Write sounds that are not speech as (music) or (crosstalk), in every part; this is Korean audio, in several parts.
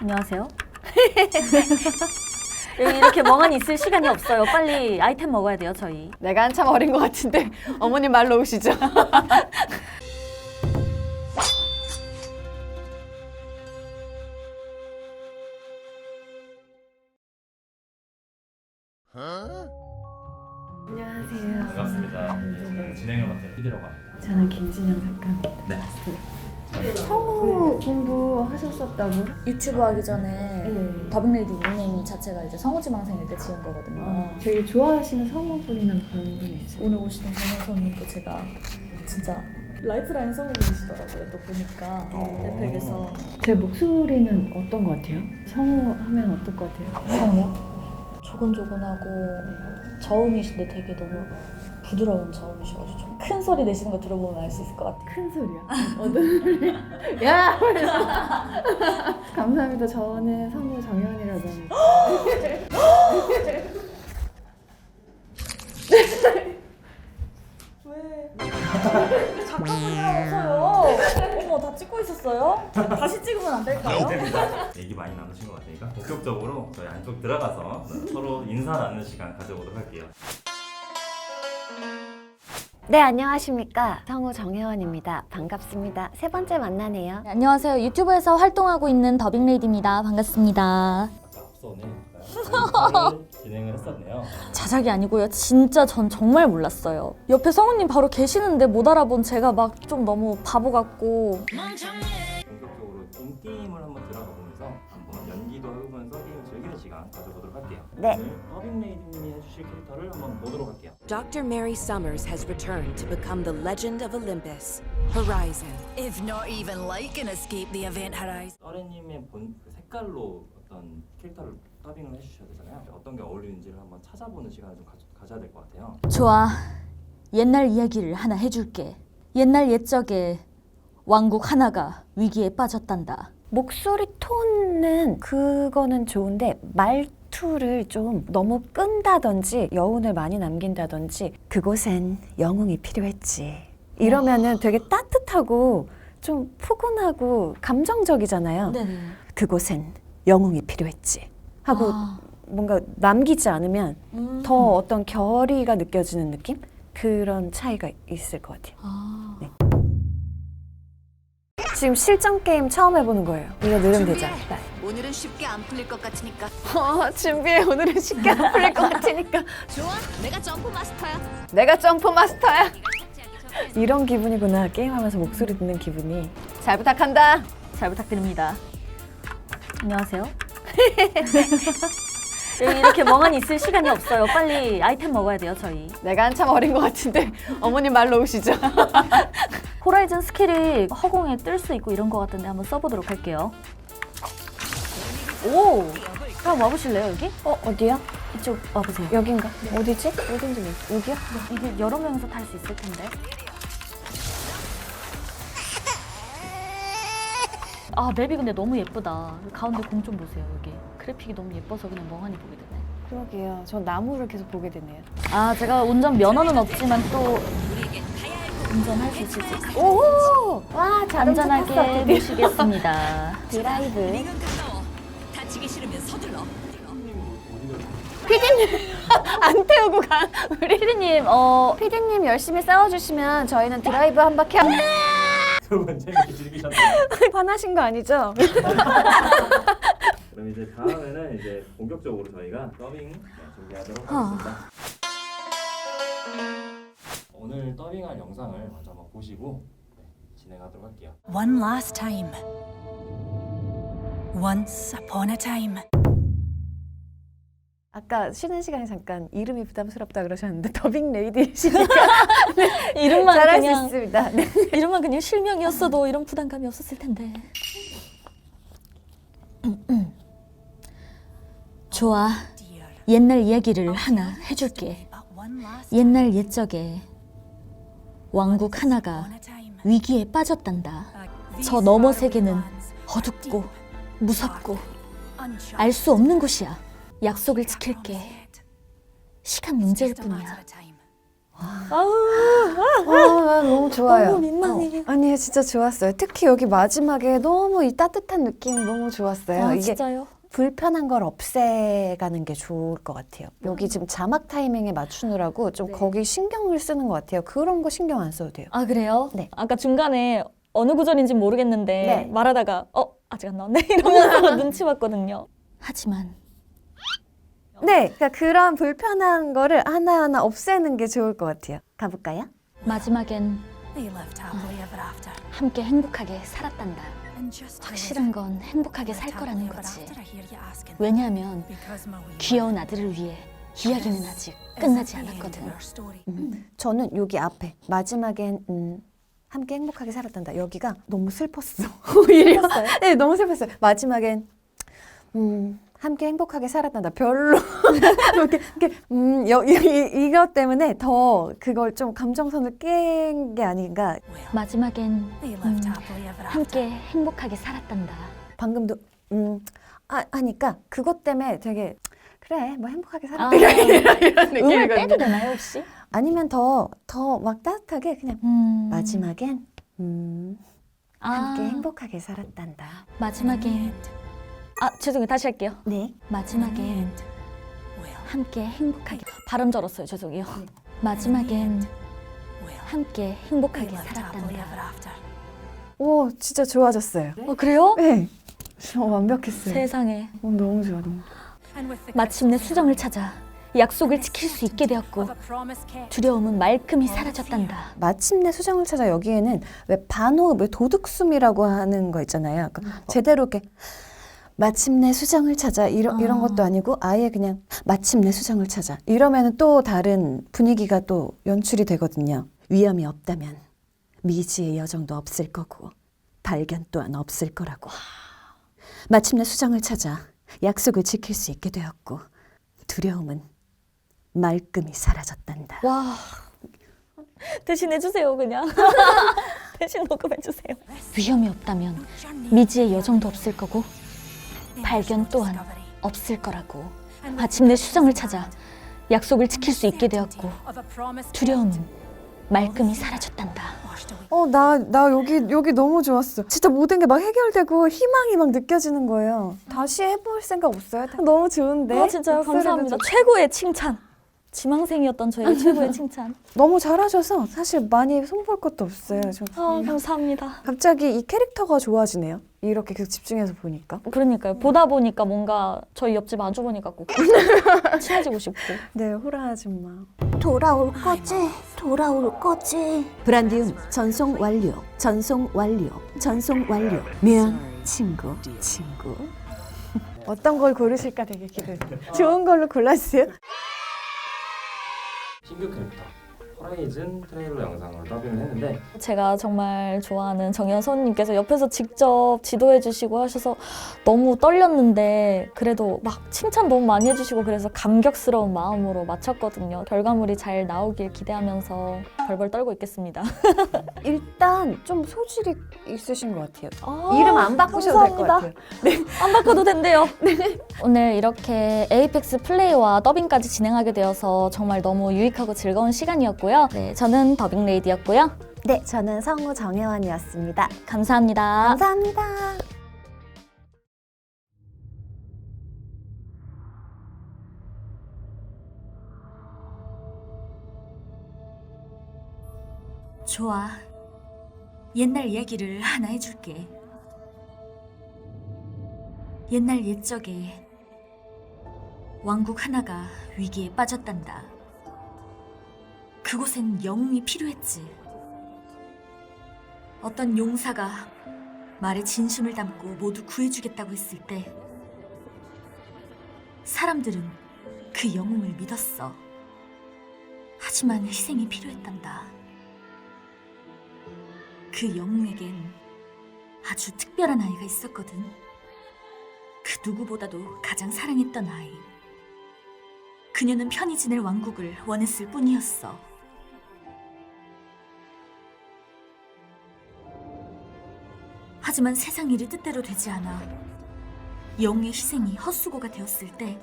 안녕하세요. (laughs) 여기 이렇게 멍하니 있을 시간이 없어요. 빨리 아이템 먹어야 돼요, 저희. 내가 한참 어린 것 같은데 (laughs) 어머님 말로 오시죠. (laughs) 안녕하세요. 반갑습니다. 네, 진행을 맡은 피디라고 합니다. 저는 김진영 작가입니다. 네. 성우 공부하셨었다고? 유튜브 하기 전에 네. 더빙레이디 닉네임 자체가 이제 성우지망생일 때 지은 거거든요. 아, 되게 좋아하시는 성우분이나 그런 분이 있어요? 오늘 오시는 정현선님도 제가 진짜 라이프라인 성우분이시더라고요. 또 보니까 넷팩에서 제 목소리는 어떤 것 같아요? 성우 하면 어떨 것 같아요? 성우 조근조근하고 저음이신데 되게 너무 부드러운 저음이셔가지고 좀 큰 소리 내시는 거 들어보면 알 수 있을 것 같아요. 큰 소리야. 어떤 소리? (laughs) 야! (laughs) 감사합니다. 저는 성우 정현이라고 합니다. 잠깐만요. 어머 다 찍고 있었어요? 다시 찍으면 안 될까요? 됩니다. 얘기 많이 나누신 것 같으니까 본격적으로 저희 안쪽 들어가서 서로 인사 나누는 시간 가져보도록 할게요. 네, 안녕하십니까. 성우 정혜원입니다. 반갑습니다. 세 번째 만나네요. 네, 안녕하세요. 유튜브에서 활동하고 있는 더빙레이디입니다. 반갑습니다. 앞서는 진행을 했었네요. 자작이 아니고요. 진짜 전 정말 몰랐어요. 옆에 성우님 바로 계시는데 못 알아본 제가 막 좀 너무 바보 같고 본격적으로 좀 게임을 한번 들어가 보면 시간 가져보도록 할게요. 네. 오늘 더빙 레이드님이 해주실 캐릭터를 한번 보도록 할게요. Dr. Mary Summers has returned to become the legend of Olympus, Horizon. If not even like an escape the event horizon. 써레님의 본그 색깔로 어떤 캐릭터를 더빙을 해주셔야 되잖아요. 어떤 게 어울리는지를 한번 찾아보는 시간을 좀 가져, 가져야 될 것 같아요. 좋아. 옛날 이야기를 하나 해줄게. 옛날 옛적에 왕국 하나가 위기에 빠졌단다. 목소리 톤은 그거는 좋은데 말투를 좀 너무 끈다든지 여운을 많이 남긴다든지 그곳엔 영웅이 필요했지. 이러면은 되게 따뜻하고 좀 푸근하고 감정적이잖아요. 네네. 그곳엔 영웅이 필요했지. 하고 아. 뭔가 남기지 않으면 음. 더 어떤 결의가 느껴지는 느낌? 그런 차이가 있을 것 같아요. 아. 지금 실전 게임 처음 해보는 거예요. 이거 늘으면 되죠. 오늘은 쉽게 안 풀릴 것 같으니까. 어, 준비해. 오늘은 쉽게 안 풀릴 것 같으니까. (laughs) 좋아, 내가 점프 마스터야. 내가 점프 마스터야. 이런 기분이구나. 게임하면서 목소리 듣는 기분이. 잘 부탁한다. 잘 부탁드립니다. 안녕하세요. (laughs) 여기 이렇게 멍하니 있을 시간이 없어요. 빨리 아이템 먹어야 돼요, 저희. 내가 한참 어린 것 같은데 어머님 말로 오시죠. (laughs) 호라이즌 스킬이 허공에 뜰 수 있고 이런 거 같은데 한번 써보도록 할게요. 오! 그럼 와보실래요, 여기? 어, 어디야? 이쪽 와보세요. 여긴가? 어디지? 어딘지 모르 여기야? 이게 여러 명이서 탈 수 있을 텐데. 아, 맵이 근데 너무 예쁘다. 가운데 공 좀 보세요, 여기. 그래픽이 너무 예뻐서 그냥 멍하니 보게 되네. 그러게요. 저 나무를 계속 보게 되네요. 아, 제가 운전 면허는 없지만 또 운전할 수 있을지. 오! 와, 안전하게 모시겠습니다. (laughs) 드라이브. 다치기 싫으면 서둘러. 안 태우고 가. 우리 피디님, 어, 피디님 열심히 싸워주시면 저희는 드라이브 한 바퀴 하... 여러분 재밌게 즐기셨나요? 화나신 거 아니죠? 그럼 이제 다음에는 이제 본격적으로 저희가 더빙 네, 준비하도록 아. 하겠습니다. 더빙할 영상을 먼저 한번 보시고 네, 진행하도록 할게요. One last time. Once upon a time. 아까 쉬는 시간에 잠깐 이름이 부담스럽다 그러셨는데 더빙 레이디시니까 (laughs) 이름만 잘할 수 그냥, 있습니다. 네. 이름만 그냥 실명이었어도 이런 부담감이 없었을 텐데. 좋아. Dear. 옛날 이야기를 하나 해줄게. But one last 옛날 옛적에 왕국 하나가. 위기에 빠졌단다. 저 너머 세계는 어둡고 무섭고 알 수 없는 곳이야. 약속을 지킬게. 시간 문제일 뿐이야. of time. 아우 와, 너무 좋아요. 너무 민망해. 어, 아니, 진짜 좋았어요. 특히 여기 마지막에 너무 이 따뜻한 느낌 너무 좋았어요. 아 이게 진짜요? 불편한 걸 없애가는 게 좋을 것 같아요. 여기 지금 자막 타이밍에 맞추느라고 좀 거기 신경을 쓰는 것 같아요. 그런 거 신경 안 써도 돼요. 아 그래요? 네. 아까 중간에 어느 구절인지 모르겠는데 네. 말하다가 어 아직 안 나왔네 (laughs) 이러면서 (laughs) 눈치 봤거든요. 하지만 네, 그러니까 그런 불편한 거를 하나하나 없애는 게 좋을 것 같아요. 가볼까요? 마지막엔 after. 함께 행복하게 살았단다. 확실한 건 행복하게 살 거라는 거지. 왜냐하면 귀여운 아들을 위해 이야기는 아직 끝나지 않았거든. our story. 저는 여기 앞에 마지막엔 음, 함께 행복하게 살았단다. 여기가 너무 슬펐어. (laughs) 오히려. (laughs) 네, 너무 슬펐어요. 마지막엔 음, 함께 행복하게 살았단다. 별로 (laughs) 이렇게, 이렇게 음, 여, 이, 이것 때문에 더 그걸 좀 감정선을 깬 게 아닌가. 마지막엔 they 음. 함께 행복하게 살았단다. 방금도 음, 아, 하니까 그것 때문에 되게 그래 뭐 행복하게 살았다. 아, 음을 (laughs) 빼도 되나요 혹시? 아니면 더 더 막 따뜻하게 그냥 음, 마지막엔 음, 아, 함께 행복하게 살았단다. 마지막엔 아 죄송해요 다시 할게요. 네. 마지막엔 함께 행복하게 발음 절었어요 죄송해요. 마지막엔 well, 함께 행복하게 after. 오 진짜 좋아졌어요. 어 그래요? 네. 어, 완벽했어요. 세상에 어, 너무 좋아. 너무. 마침내 수정을 찾아 약속을 지킬 수 있게 되었고. 두려움은 말끔히 사라졌단다. 마침내 수정을 찾아 여기에는 왜 반호 왜 도둑숨이라고 하는 거 있잖아요. 그러니까 제대로 이렇게 마침내 수정을 찾아 이런 이런 아. 것도 아니고 아예 그냥 마침내 수정을 찾아 이러면은 또 다른 분위기가 또 연출이 되거든요. 위험이 없다면 미지의 여정도 없을 거고 발견 또한 없을 거라고. 마침내 수정을 찾아 약속을 지킬 수 있게 되었고 두려움은 말끔히 사라졌단다. 와 대신해 주세요 그냥 (laughs) 대신 녹음해 주세요. 위험이 없다면 미지의 여정도 없을 거고 발견 또한 없을 거라고. 마침내 수정을 찾아 약속을 지킬 수 있게 되었고 두려움은 말끔히 사라졌단다. 어, 나, 나 여기, 여기 너무 좋았어. 진짜 모든 게 막 해결되고 희망이 막 느껴지는 거예요. 다시 해볼 생각 없어요? 너무 좋은데? 아 진짜요 목소리도 감사합니다. 좋- 최고의 칭찬. 지망생이었던 저에게 최고의 칭찬. (laughs) 너무 잘하셔서 사실 많이 손볼 것도 없어요. 좀. 아 감사합니다. 갑자기 이 캐릭터가 좋아지네요. 이렇게 계속 집중해서 보니까. 그러니까요. 보다 보니까 뭔가 저희 옆집 아주버니까 꼭 (laughs) 친해지고 싶고. 네, 호라 아줌마. 돌아올 거지? 돌아올 거지? 브란디움 전송 완료. 전송 완료. 전송 완료. 미안, 친구, 친구. 어떤 걸 고르실까 되게 기대. 좋은 걸로 골라주세요. 신규 캐릭터 호라이즌 트레일러 영상을 더빙을 했는데 제가 정말 좋아하는 정연선님께서 옆에서 직접 지도해 주시고 하셔서 너무 떨렸는데 그래도 막 칭찬 너무 많이 해주시고 그래서 감격스러운 마음으로 마쳤거든요. 결과물이 잘 나오길 기대하면서 벌벌 떨고 있겠습니다. (laughs) 일단 좀 소질이 있으신 것 같아요. 아, 이름 안 바꾸셔도 될 것 감사합니다. 같아요. (laughs) 안 바꿔도 된대요. (laughs) 오늘 이렇게 에이펙스 플레이와 더빙까지 진행하게 되어서 정말 너무 유익하고 즐거운 시간이었고요. 네, 저는 더빙 레이디였고요. 네, 저는 성우 정혜원이었습니다. 감사합니다. 감사합니다. 좋아. 옛날 얘기를 하나 해줄게. 옛날 옛적에 왕국 하나가 위기에 빠졌단다. 그곳엔 영웅이 필요했지. 어떤 용사가 말에 진심을 담고 모두 구해주겠다고 했을 때 사람들은 그 영웅을 믿었어. 하지만 희생이 필요했단다. 그 영웅에겐 아주 특별한 아이가 있었거든. 그 누구보다도 가장 사랑했던 아이. 그녀는 편히 지낼 왕국을 원했을 뿐이었어. 하지만 세상 일이 뜻대로 되지 않아. 영웅의 희생이 헛수고가 되었을 때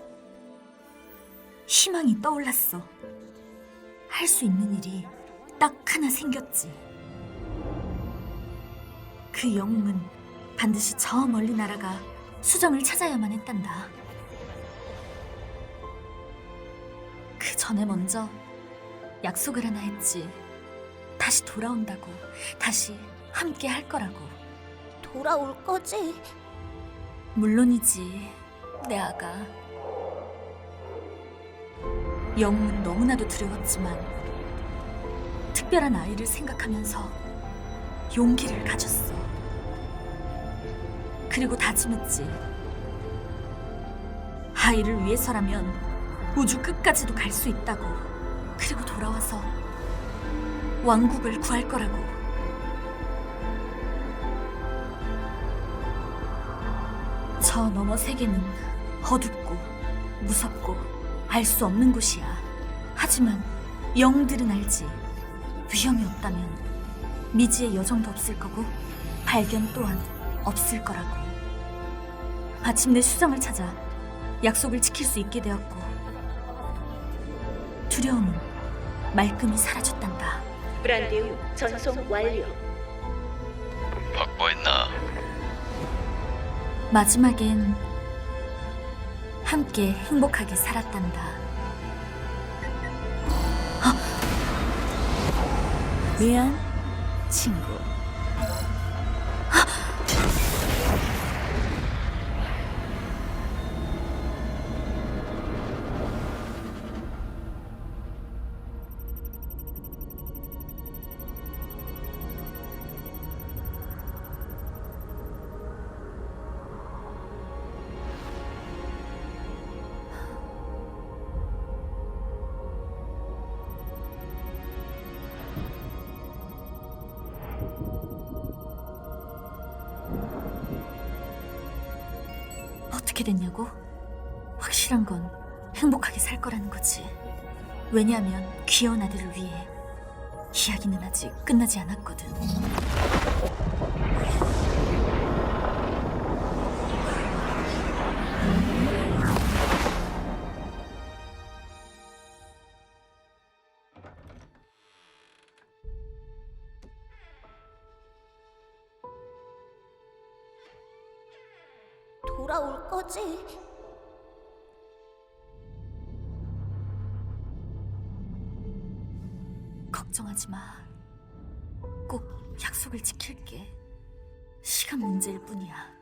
희망이 떠올랐어. 할 수 있는 일이 딱 하나 생겼지. 그 영웅은 반드시 저 멀리 날아가 수정을 찾아야만 했단다. 그 전에 먼저 약속을 하나 했지. 다시 돌아온다고, 다시 함께 할 거라고. 돌아올 거지? 물론이지, 내 아가. 영웅은 너무나도 두려웠지만 특별한 아이를 생각하면서 용기를 가졌어. 그리고 다짐했지. 아이를 위해서라면 우주 끝까지도 갈 수 있다고. 그리고 돌아와서 왕국을 구할 거라고. 저 너머 세계는 어둡고 무섭고 알 수 없는 곳이야. 하지만 영들은 알지. 위험이 없다면 미지의 여정도 없을 거고 발견 또한 없을 거라고. 마침내 수정을 찾아 약속을 지킬 수 있게 되었고 두려움은 말끔히 사라졌단다. 브란디우 전송 완료. 확보했나? 마지막엔 함께 행복하게 살았단다. 미안, 친구. 어떻게 됐냐고? 확실한 건 행복하게 살 거라는 거지. 왜냐하면 귀여운 아들을 위해 이야기는 아직 끝나지 않았거든. 돌아올 거지? 걱정하지 마. 꼭 약속을 지킬게. 시간 문제일 뿐이야.